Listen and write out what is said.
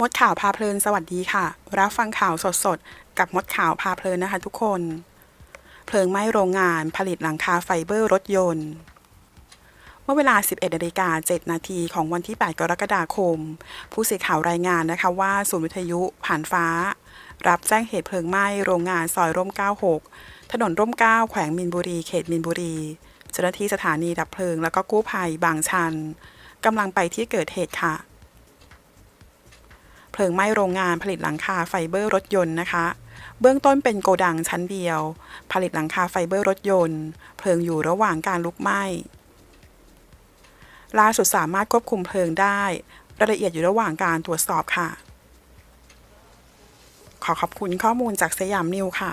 มดข่าวพาเพลินสวัสดีค่ะ รับฟังข่าวสดๆ กับมดข่าวพาเพลินนะคะทุกคน เพลิงไหม้โรงงานผลิตหลังคาไฟเบอร์รถยนต์ เมื่อเวลา 11นาฬิกา7นาทีของวันที่ 8 กรกฎาคม ผู้สื่อข่าวรายงานนะคะว่าศูนย์วิทยุผ่านฟ้า รับแจ้งเหตุเพลิงไหม้โรงงานซอยร่ม 96 ถนนร่ม 9 แขวงมินบุรี เขตมินบุรี เจ้าหน้าที่สถานีดับเพลิง แล้วก็กู้ภัยบางชันกำลังไปที่เกิดเหตุค่ะ เพลิงไหม้โรงงานผลิตหลังคาไฟเบอร์รถยนต์นะคะ เบื้องต้นเป็นโกดังชั้นเดียว ผลิตหลังคาไฟเบอร์รถยนต์ เพลิงอยู่ระหว่างการลุกไหม้ล่าสุดสามารถควบคุมเพลิงได้ รายละเอียดอยู่ระหว่างการตรวจสอบค่ะ ขอขอบคุณข้อมูลจากสยามนิวค่ะ